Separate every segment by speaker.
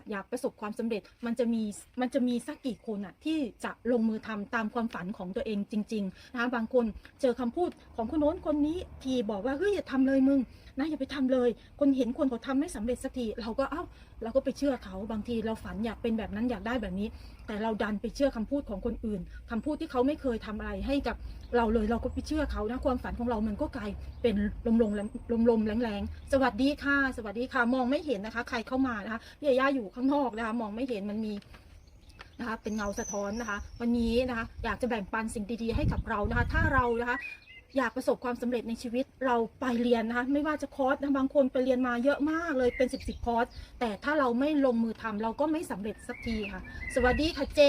Speaker 1: อะอยากประสบความสำเร็จมันจะมีมันจะมีสักกี่คนอะที่จะลงมือทำตามความฝันของตัวเองจริงๆนะคะบางคนเจอคำพูดของคนโน้นคนนี้ทีบอกว่าเฮ้ยอย่าทำเลยมึงนะอย่าไปทำเลย คนเห็นคนเขาทำไม่สำเร็จสักทีเราก็เอ้าเราก็ไปเชื่อเขาบางทีเราฝันอยากเป็นแบบนั้นอยากได้แบบนี้ แต่เราดันไปเชื่อคำพูดของคนอื่นคำพูดที่เขาไม่เคยทำอะไรให้กับเราเลยเราก็ไปเชื่อเขานะความฝันของเรามันก็กลายเป็นลมลมลมลมๆแรงๆสวัสดีค่ะ สวัสดีค่ะมองไม่เห็นนะคะ ใครเข้ามานะคะพี่ยาย่าอยู่ข้างนอกนะคะมองไม่เห็นมันมีนะคะเป็นเงาสะท้อนนะคะ วันนี้นะคะอยากจะแบ่งปันสิ่งดีๆให้กับเรานะคะ ถ้าเรานะคะ อยากประสบความสำเร็จในชีวิตเราไปเรียนนะคะไม่ว่าจะคอร์สนะบางคนไปเรียนมาเยอะมากเลยเป็นสิบสิบคอร์สแต่ถ้าเราไม่ลงมือทำเราก็ไม่สำเร็จสักทีค่ะ สวัสดีค่ะเจ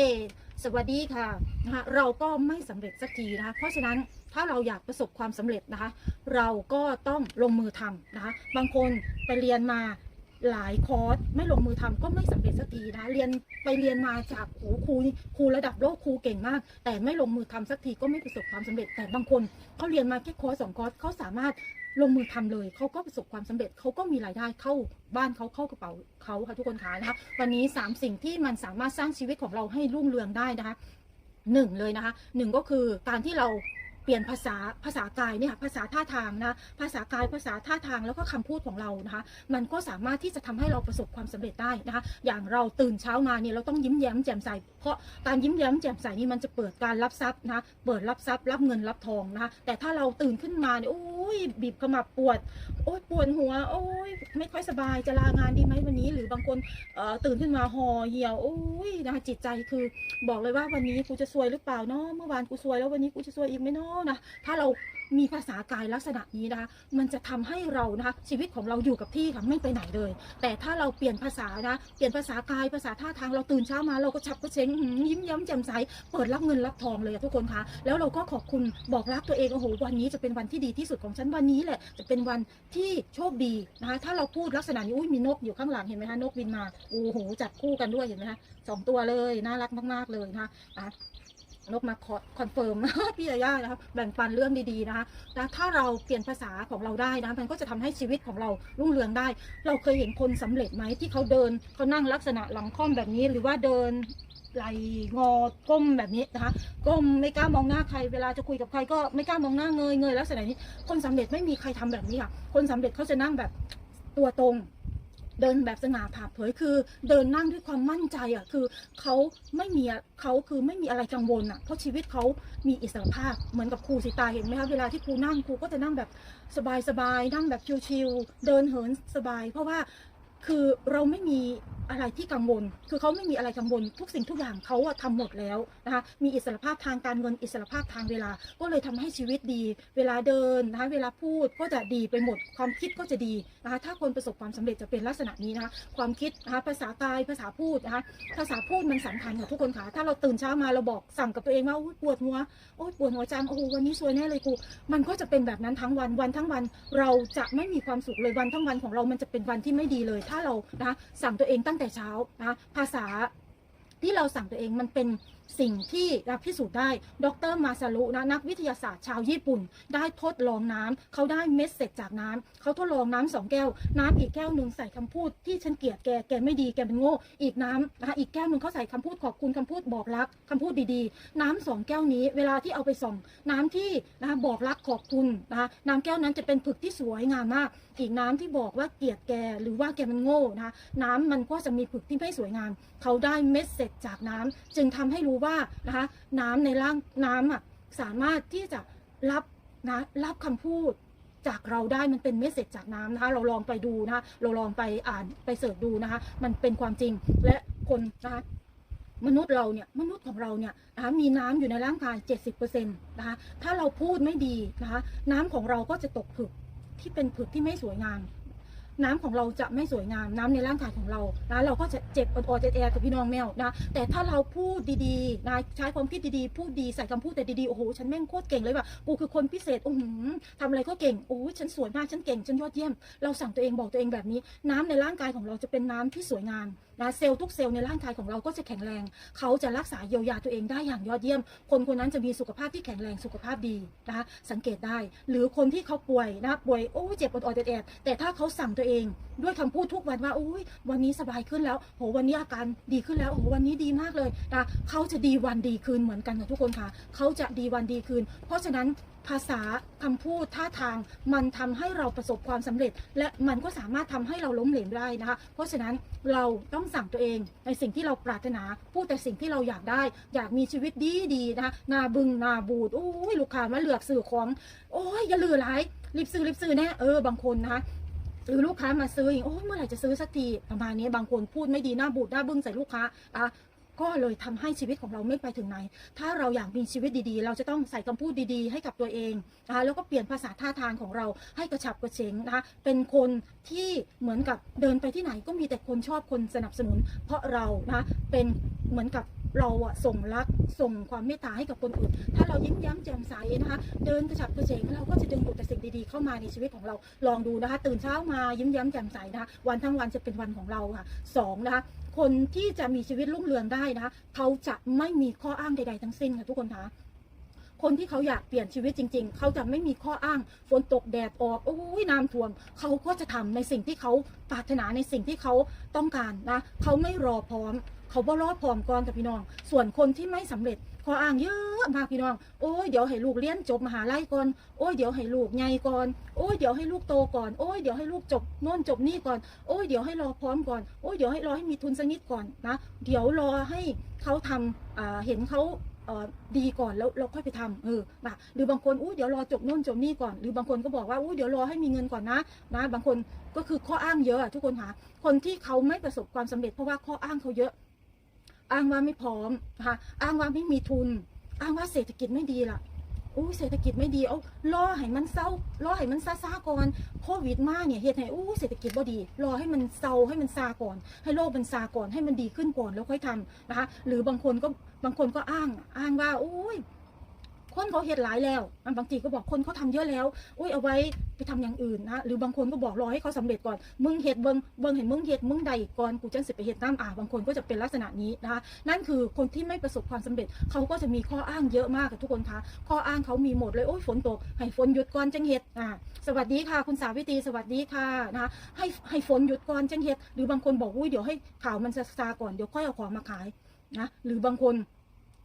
Speaker 1: สวัสดีค่ะนะคะเราก็ไม่สำเร็จสักทีนะคะเพราะฉะนั้นถ้าเราอยากประสบความสำเร็จนะคะ เราก็ต้องลงมือทำนะคะบางคนไปเรียนมา หลายคอร์สไม่ลงมือทำก็ไม่สำเร็จสักทีนะเรียนไปเรียนมาจากโอ้ครูครูระดับโลกครูเก่งมาก แต่ไม่ลงมือทำสักทีก็ไม่ประสบความสำเร็จ แต่บางคนเขาเรียนมาแค่คอร์สสองคอร์สเขาสามารถลงมือทำเลยเขาก็ประสบความสำเร็จเขาก็มีรายได้เข้าบ้านเขาเข้ากระเป๋าเขาค่ะทุกคนคะนะคะวันนี้สามสิ่งที่มันสามารถสร้างชีวิตของเราให้รุ่งเรืองได้นะคะหนึ่งเลยนะคะหนึ่งก็คือการที่เรา เปลี่ยนภาษาภาษากายเนี่ยค่ะภาษาท่าทางนะภาษากายภาษาท่าทางแล้วก็คำพูดของเรานะคะ มันก็สามารถที่จะทำให้เราประสบความสำเร็จได้นะคะ อย่างเราตื่นเช้ามาเนี่ยเราต้องยิ้มแย้มแจ่มใสเพราะการยิ้มแย้มแจ่มใสนี่มันจะเปิดการรับทรัพย์นะเปิดรับทรัพย์รับเงินรับทองนะคะแต่ถ้าเราตื่นขึ้นมาเนี่ยโอ้ยบีบขมับปวดโอ้ยปวดหัว โอ้ยไม่ค่อยสบายจะลางานดีไหมวันนี้ หรือบางคนตื่นขึ้นมาห่อเหี่ยวโอ้ยนะคะจิตใจคือ บอกเลยว่าวันนี้กูจะซวยหรือเปล่าเนาะเมื่อวานกูซวยแล้ววันนี้กูจะซวยอีกไหมเนาะนะถ้าเรามีภาษากายลักษณะนี้นะคะ มันจะทำให้เรานะคะชีวิตของเราอยู่กับที่ค่ะไม่ไปไหนเลย แต่ถ้าเราเปลี่ยนภาษานะ เปลี่ยนภาษากายภาษาท่าทางเราตื่นเช้ามาเราก็ฉับก็เช้งยิ้มย้มแจ่มใส เปิดรับเงินรับทองเลยทุกคนคะ แล้วเราก็ขอบคุณบอกรักตัวเองโอ้โหวันนี้จะเป็นวันที่ดีที่สุดของฉันวันนี้แหละ จะเป็นวันที่โชคดีนะคะ ถ้าเราพูดลักษณะนี้อุ้ยมีนกอยู่ข้างหลังเห็นไหมคะนกบินมาโอ้โหจับคู่กันด้วยเห็นไหมคะสองตัวเลยน่ารักมากๆเลยนะคะอะ นกมาคอนเฟิร์มพี่ยาย่านะคะแบ่งปันเรื่องดีๆนะคะแล้วถ้าเราเปลี่ยนภาษาของเราได้นะมันก็จะทำให้ชีวิตของเรารุ่งเรืองได้ เราเคยเห็นคนสำเร็จไหมที่เขาเดินเขานั่งลักษณะหลังค่อมแบบนี้ หรือว่าเดินไหลงอก้มแบบนี้นะคะก้มไม่กล้ามองหน้าใครเวลาจะคุยกับใครก็ไม่กล้ามองหน้าเงยเงยลักษณะนี้ คนสำเร็จไม่มีใครทำแบบนี้ค่ะคนสำเร็จเขาจะนั่งแบบตัวตรง เดินแบบสง่าผ่าเผยคือ เดินนั่งด้วยความมั่นใจอะคือเขาไม่มีเขาคือไม่มีอะไรกังวลอะเพราะชีวิตเขามีอิสรภาพเหมือนกับครูสิตาเห็นไหมคะเวลาที่ครูนั่งครูก็จะนั่งแบบสบายๆนั่งแบบชิวๆเดินเหินสบาย เพราะว่าคือเราไม่มี อะไรที่กังวล คือเขาไม่มีอะไรกังวลทุกสิ่งทุกอย่างเขาอะทำหมดแล้วนะคะมีอิสรภาพทางการเงินอิสรภาพทางเวลา ก็เลยทำให้ชีวิตดี เวลาเดินนะคะเวลาพูดก็จะดีไปหมด ความคิดก็จะดีนะคะถ้าคนประสบความสำเร็จจะเป็นลักษณะนี้นะคะความคิดนะคะภาษากายภาษาพูดนะคะภาษาพูดมันสำคัญค่ะทุกคนค่ะถ้าเราตื่นเช้ามาเราบอกสั่งกับตัวเองว่าปวดหัวโอ๊ยปวดหัวจังโอ้โหวันนี้ซวยแน่เลยกูมันก็จะเป็นแบบนั้นทั้งวันวันทั้งวันเราจะไม่มีความสุขเลยวันทั้งวันของเรามันจะเป็นวันที่ไม่ดีเลย ถ้าเรานะคะสั่งตัวเองตั้งแต่เช้านะคะภาษาที่เราสั่งตัวเองมันเป็น สิ่งที่เราพิสูจน์ได้ ดรมาซารุนะนักวิทยาศาสตร์ชาวญี่ปุ่น ได้ทดลองน้ำเขาได้เม็ดเสร็จจากน้ำเขาทดลองน้ำสองแก้ว น้ำอีกแก้วหนึ่งใส่คำพูดที่ฉันเกลียดแกแกไม่ดีแกเป็นโง่ อีกน้ำนะคะอีกแก้วหนึ่งเขาใส่คำพูดขอบคุณคำพูดบอกรักคำพูดดีๆ น้ำสองแก้วนี้เวลาที่เอาไปส่อง น้ำที่นะคะบอกรักขอบคุณนะคะน้ำแก้วนั้นจะเป็นผึกที่สวยงามมาก อีกน้ำที่บอกว่าเกลียดแกหรือว่าแกมันโง่นะคะน้ำมันก็จะมีผึกที่ไม่สวยงาม เขาได้เม็ดเสร็จจากน้ำจึงทำให้รู้ว่านะคะน้ำในร่างน้ำอะสามารถที่จะรับนะรับคำพูดจากเราได้มันเป็นเม็ดเสร็จจากน้ำนะคะเราลองไปดูนะคะเราลองไปอ่านไปเสิร์ชดูนะคะมันเป็นความจริงและคนนะคะมนุษย์เราเนี่ยมนุษย์ของเราเนี่ยนะคะมีน้ำอยู่ในร่างกาย 70%นะคะถ้าเราพูดไม่ดีนะคะน้ำของเราก็จะตกผึกที่เป็นผึกที่ไม่สวยงาม น้ำของเราจะไม่สวยงามน้ำในร่างกายของเรานะเราก็จะเจ็บอดๆแอกับพี่น้องแมวนะแต่ถ้าเราพูดดีๆนะใช้ความคิดดีๆพูดดีใส่คำพูดแต่ดีๆโอ้โหฉันแม่งโคตรเก่งเลยว่ะกูคือคนพิเศษโอ้โหทำอะไรก็เก่งโอ้ฉันสวยมากฉันเก่งฉันยอดเยี่ยม เราสั่งตัวเองบอกตัวเองแบบนี้ น้ำในร่างกายของเราจะเป็นน้ำที่สวยงาม นะเซลล์ทุกเซลล์ในร่างกายของเราก็จะแข็งแรง เขาจะรักษาเยียวยาตัวเองได้อย่างยอดเยี่ยม คนคนนั้นจะมีสุขภาพที่แข็งแรงสุขภาพดีนะคะสังเกตได้ หรือคนที่เขาป่วยนะป่วยโอ้ยเจ็บอดอดๆแอดๆแต่ถ้าเขาสั่งตัวเองด้วยคำพูดทุกวันว่าโอ้ยวันนี้สบายขึ้นแล้วโหวันนี้อาการดีขึ้นแล้วโหวันนี้ดีมากเลยนะเขาจะดีวันดีคืนเหมือนกันค่ะทุกคนค่ะ เขาจะดีวันดีคืน เพราะฉะนั้นภาษาคำพูดท่าทางมันทำให้เราประสบความสำเร็จ และมันก็สามารถทำให้เราล้มเหลวได้นะคะ เพราะฉะนั้นเราต้องสั่งตัวเองในสิ่งที่เราปรารถนา พูดแต่สิ่งที่เราอยากได้ อยากมีชีวิตดีดีนะคะนาบึงนาบูดโอ้ยลูกค้ามาเลือกซื้อของ โอ้ยอย่าลือหลายรีบซื้อรีบซื้อแน่เออบางคนนะคะหรือลูกค้ามาซื้ออีกโอ้ยเมื่อไหร่จะซื้อสักทีประมาณนี้บางคนพูดไม่ดีหน้าบูดหน้าบึ้งใส่ลูกค้าอะ ก็เลยทำให้ชีวิตของเราไม่ไปถึงไหน ถ้าเราอยากมีชีวิตดีๆ เราจะต้องใส่คำพูดดีๆ ให้กับตัวเองนะคะแล้วก็เปลี่ยนภาษาท่าทางของเราให้กระฉับกระเฉงนะคะเป็นคนที่เหมือนกับเดินไปที่ไหนก็มีแต่คนชอบคนสนับสนุน เพราะเรานะคะเป็นเหมือนกับ เราอะส่งรักส่งความเมตตาให้กับคนอื่น ถ้าเรายิ้มแย้มแจ่มใสนะคะ เดินกระฉับกระเฉงเราก็จะดึงดูดแต่สิ่งดีๆเข้ามาในชีวิตของเราลองดูนะคะ ตื่นเช้ามายิ้มแย้มแจ่มใสนะคะวันทั้งวันจะเป็นวันของเราค่ะสองนะคะคนที่จะมีชีวิตรุ่งเรืองได้นะคะเขาจะไม่มีข้ออ้างใด ๆ ทั้งสิ้นค่ะทุกคนคะ คนที่เขาอยากเปลี่ยนชีวิตจริง ๆ เขาจะไม่มีข้ออ้างฝนตกแดดออกโอ้ยน้ำท่วม เขาก็จะทำในสิ่งที่เขาปรารถนาในสิ่งที่เขาต้องการนะเขาไม่รอพร้อม เขาบ่รอพร้อมก่อนกับพี่น้อง ส่วนคนที่ไม่สำเร็จข้ออ้างเยอะมากพี่น้อง โอ้ยเดี๋ยวให้ลูกเรียนจบมหาลัยก่อน โอ้ยเดี๋ยวให้ลูกใหญ่ก่อน โอ้ยเดี๋ยวให้ลูกโตก่อน โอ้ยเดี๋ยวให้ลูกจบโน่นจบนี่ก่อน โอ้ยเดี๋ยวให้รอพร้อมก่อน โอ้ยเดี๋ยวให้รอให้มีทุนสักนิดก่อนนะ เดี๋ยวรอให้เขาทำเห็นเขา ดีก่อนแล้วเราค่อยไปทำเออนะหรือบางคนอู้เดี๋ยวรอจบโน่นจบนี่ก่อน หรือบางคนก็บอกว่าอู้เดี๋ยวรอให้มีเงินก่อนนะนะ บางคนก็คือข้ออ้างเยอะทุกคนหาคนที่เขาไม่ประสบความสำเร็จเพราะว่าข้ออ้างเขาเยอะ อ้างว่าไม่พร้อมนะคะอ้างว่าไม่มีทุน อ้างว่าเศรษฐกิจไม่ดีล่ะอู้เศรษฐกิจไม่ดีเอารอให้มันเศร้ารอให้มันซาซาก่อนโควิดมาเนี่ยเหตุให้อู้เศรษฐกิจบ่ดี รอให้มันเศร้าให้มันซาก่อน ให้โลกมันซาก่อนให้มันดีขึ้นก่อนแล้วค่อยทำนะคะหรือบางคนก็ บางคนก็อ้างอ้างว่าอุ้ยคนเขาเฮ็ดหลายแล้วบางทีก็บอกคนเขาทำเยอะแล้วอุ้ยเอาไว้ไปทำอย่างอื่นนะหรือบางคนก็บอกรอให้เขาสำเร็จก่อน มึงเฮ็ดเบิงเบิงเห็นมึงเฮ็ดมึงใดก่อนกูจังสิไปเฮ็ดตามอ่าบางคนก็จะเป็นลักษณะนี้นะคะนั่นคือคนที่ไม่ประสบความสำเร็จเขาก็จะมีข้ออ้างเยอะมากกับทุกคนคะข้ออ้างเขามีหมดเลยโอ้ยฝนตกให้ฝนหยุดก่อนจังเฮ็ดอ่าสวัสดีค่ะ คุณสาวิตรีสวัสดีค่ะนะคะให้ให้ฝนหยุดก่อนจังเฮ็ดหรือบางคนบอกอุ้ยเดี๋ยวให้ข่าวมันซาซาก่อนเดี๋ยวค่อยเอาของมาขาย นะหรือบางคน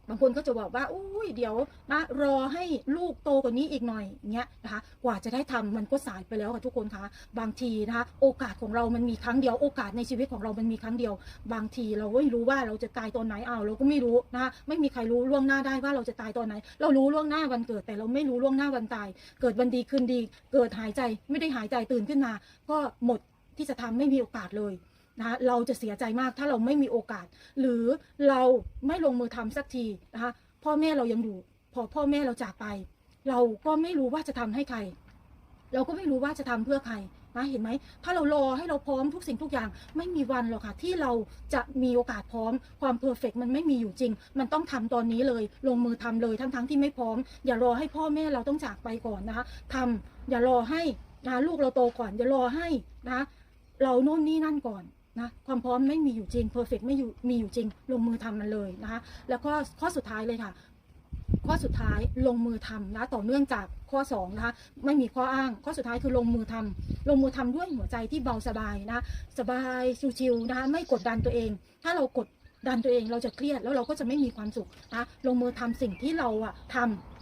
Speaker 1: บางคนก็จะบอกว่าอุ้ยเดี๋ยวนะรอให้ลูกโตกว่านี้อีกหน่อยเงี้ยนะคะกว่าจะได้ทำมันก็สายไปแล้วค่ะทุกคนคะบางทีนะคะโอกาสของเรามันมีครั้งเดียวโอกาสในชีวิตของเรามันมีครั้งเดียว บางทีเราไม่รู้ว่าเราจะตายตอนไหนอ้าวเราก็ไม่รู้นะคะไม่มีใครรู้ล่วงหน้าได้ว่าเราจะตายตอนไหน เรารู้ล่วงหน้าวันเกิดแต่เราไม่รู้ล่วงหน้าวันตาย เกิดวันดีคืนดี เกิดหายใจไม่ได้หายใจตื่นขึ้นมา ก็หมดที่จะทำไม่มีโอกาสเลย นะคะเราจะเสียใจมากถ้าเราไม่มีโอกาส หรือเราไม่ลงมือทำสักทีนะคะพ่อแม่เรายังอยู่พอพ่อแม่เราจากไป เราก็ไม่รู้ว่าจะทำให้ใคร เราก็ไม่รู้ว่าจะทำเพื่อใครนะเห็นไหมถ้าเรารอให้เราพร้อมทุกสิ่งทุกอย่างไม่มีวันหรอกค่ะ ที่เราจะมีโอกาสพร้อมความเพอร์เฟกมันไม่มีอยู่จริง มันต้องทำตอนนี้เลยลงมือทำเลยทั้งๆทที่ไม่พร้อม อย่ารอให้พ่อแม่เราต้องจากไปก่อนนะคะทำอย่ารอให้นะลูกเราโตก่อน อย่ารอให้นะเราโน่นนี่นั่นก่อน นะความพร้อมไม่มีอยู่จริงเพอร์เฟกไม่อยู่มีอยู่จริง ลงมือทำมันเลยนะคะ แล้วก็ข้อสุดท้ายเลยค่ะ ข้อสุดท้ายลงมือทำนะต่อเนื่องจากข้อ2นะคะไม่มีข้ออ้าง ข้อสุดท้ายคือลงมือทำลงมือทำด้วยหัวใจที่เบาสบายนะสบายชิวๆนะคะไม่กดดันตัวเอง ถ้าเรากดดันตัวเองเราจะเครียดแล้วเราก็จะไม่มีความสุขนะลงมือทำสิ่งที่เราอะทำ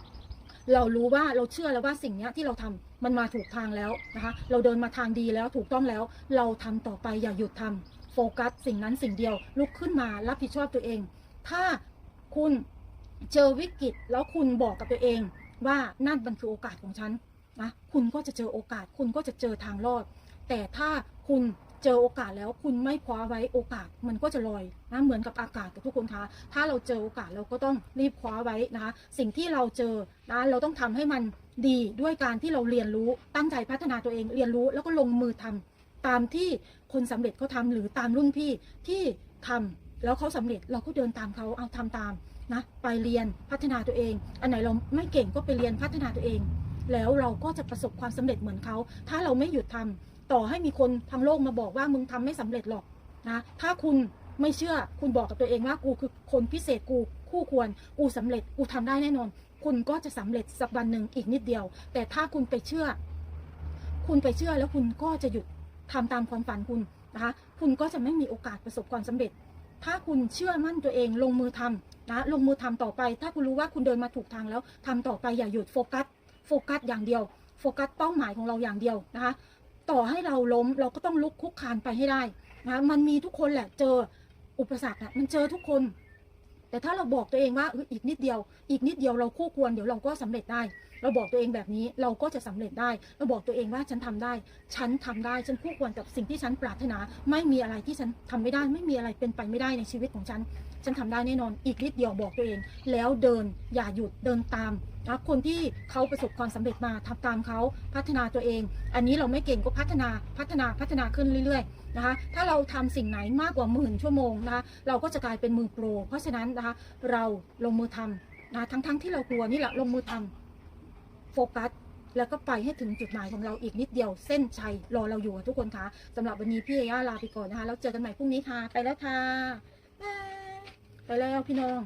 Speaker 1: เรารู้ว่าเราเชื่อแล้วว่าสิ่งนี้ที่เราทำมันมาถูกทางแล้วนะคะ เราเดินมาทางดีแล้วถูกต้องแล้ว เราทำต่อไปอย่าหยุดทำโฟกัสสิ่งนั้นสิ่งเดียว ลุกขึ้นมารับผิดชอบตัวเอง ถ้าคุณเจอวิกฤตแล้วคุณบอกกับตัวเอง ว่านั่นมันคือโอกาสของฉันนะคุณก็จะเจอโอกาส คุณก็จะเจอทางรอด แต่ถ้าคุณ เจอโอกาสแล้วคุณไม่คว้าไว้โอกาสมันก็จะลอยนะเหมือนกับอากาศกับทุกคนคะถ้าเราเจอโอกาสเราก็ต้องรีบคว้าไว้นะคะ สิ่งที่เราเจอนะเราต้องทำให้มันดีด้วยการที่เราเรียนรู้ตั้งใจพัฒนาตัวเองเรียนรู้แล้วก็ลงมือทำตามที่คนสำเร็จเขาทำหรือตามรุ่นพี่ที่ทำแล้วเขาสำเร็จเราก็เดินตามเขาเอาทำตามนะไปเรียนพัฒนาตัวเอง อันไหนเราไม่เก่งก็ไปเรียนพัฒนาตัวเอง แล้วเราก็จะประสบความสำเร็จเหมือนเขา ถ้าเราไม่หยุดทำ ต่อให้มีคนทางโลกมาบอกว่ามึงทำไม่สำเร็จหรอกนะถ้าคุณไม่เชื่อคุณบอกกับตัวเองว่ากูคือคนพิเศษกูคู่ควรกูสำเร็จกูทำได้แน่นอน คุณก็จะสำเร็จสักวันหนึ่งอีกนิดเดียว แต่ถ้าคุณไปเชื่อ คุณไปเชื่อแล้วคุณก็จะหยุดทำตามความฝันคุณนะคะคุณก็จะไม่มีโอกาสประสบความสำเร็จ ถ้าคุณเชื่อมั่นตัวเองลงมือทำนะลงมือทำต่อไป ถ้าคุณรู้ว่าคุณเดินมาถูกทางแล้วทำต่อไปอย่าหยุดโฟกัสโฟกัสอย่างเดียวโฟกัสเป้าหมายของเราอย่างเดียวนะคะ ต่อให้เราล้มเราก็ต้องลุกคุกคานไปให้ได้นะมันมีทุกคนแหละเจออุปสรรคอะมันเจอทุกคน แต่ถ้าเราบอกตัวเองว่าอออีกนิดเดียว อีกนิดเดียวเราคู่ควรเดี๋ยวเราก็สำเร็จได้ เราบอกตัวเองแบบนี้เราก็จะสำเร็จได้ เราบอกตัวเองว่าฉันทำได้ ฉันทำได้ ฉันคู่ควรกับสิ่งที่ฉันปรารถนา ไม่มีอะไรที่ฉันทำไม่ได้ ไม่มีอะไรเป็นไปไม่ได้ในชีวิตของฉัน ฉันทำได้แน่นอน อีกนิดเดียวบอกตัวเอง แล้วเดินอย่าหยุดเดินตามนะคนที่เขาประสบความสำเร็จมาทำตามเขาพัฒนาตัวเอง อันนี้เราไม่เก่งก็พัฒนาพัฒนาพัฒนาขึ้นเรื่อยๆนะคะ ถ้าเราทำสิ่งไหนมากกว่าหมื่นชั่วโมงนะคะเราก็จะกลายเป็นมือโปร เพราะฉะนั้นนะคะเราลงมือทำนะทั้งๆที่เรากลัวนี่แหละลงมือทำ โฟกัสแล้วก็ไปให้ถึงจุดหมายของเราอีกนิดเดียวเส้นชัยรอเราอยู่ทุกคนคะสำหรับวันนี้พี่เอย่าลาไปก่อนนะคะแล้วเจอกันใหม่พรุ่งนี้ค่ะ ไปแล้วค่ะไปแล้วพี่น้อง